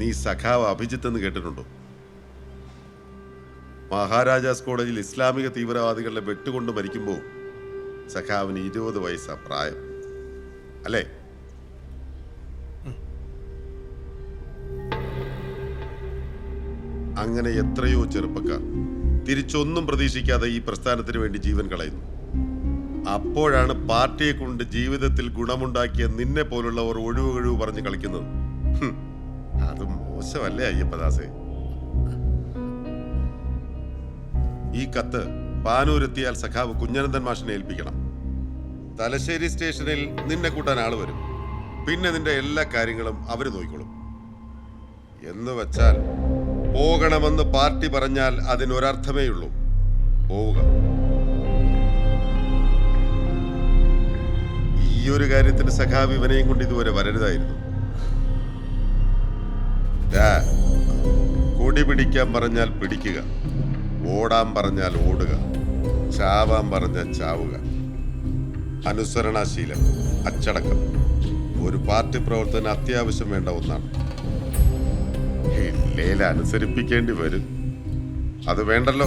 നീ സഖാവ് അഭിജിത്ത് എന്ന് കേട്ടിട്ടുണ്ടോ? മഹാരാജാസ് കോളേജിൽ ഇസ്ലാമിക തീവ്രവാദികളുടെ വെട്ടുകൊണ്ട് മരിക്കുമ്പോൾ സഖാവിന് ഇരുപത് വയസ്സാ പ്രായം. അല്ലേ? അങ്ങനെ എത്രയോ ചെറുപ്പക്കാർ തിരിച്ചൊന്നും പ്രതീക്ഷിക്കാതെ ഈ പ്രസ്ഥാനത്തിന് വേണ്ടി ജീവൻ കളയുന്നു. അപ്പോഴാണ് പാർട്ടിയെ കൊണ്ട് ജീവിതത്തിൽ ഗുണമുണ്ടാക്കിയ നിന്നെ പോലുള്ളവർ ഒഴിവ് ഒഴിവ് പറഞ്ഞ് കളിക്കുന്നത്. മോശമല്ലേ അയ്യപ്പദാസേ? ഈ കത്ത് പാനൂരെത്തിയാൽ സഖാവ് കുഞ്ഞനന്ദൻ മാഷിനെ ഏൽപ്പിക്കണം. തലശ്ശേരി സ്റ്റേഷനിൽ നിന്നെ കൂട്ടാൻ ആൾ വരും. പിന്നെ നിന്റെ എല്ലാ കാര്യങ്ങളും അവർ നോക്കിക്കോളും. എന്ന് വച്ചാൽ പോകണമെന്ന് പാർട്ടി പറഞ്ഞാൽ അതിനൊരർത്ഥമേ ഉള്ളൂ. പോവുക. ഈ ഒരു കാര്യത്തിന് സഖാവ് ഇവനെയും കൊണ്ട് ഇതുവരെ വരരുതായിരുന്നു. പിടിക്കാൻ പറഞ്ഞാൽ പിടിക്കുക. ഓടാൻ പറഞ്ഞാൽ ഓടുക. ചാവാൻ പറഞ്ഞാൽ ചാവുക. അനുസരണാശീലം അച്ചടക്കം. ഒരു പാർട്ടി പ്രവർത്തനം അത്യാവശ്യം വേണ്ട ഒന്നാണ്. ലേല അനുസരിപ്പിക്കേണ്ടി വരും. അത് വേണ്ടല്ലോ.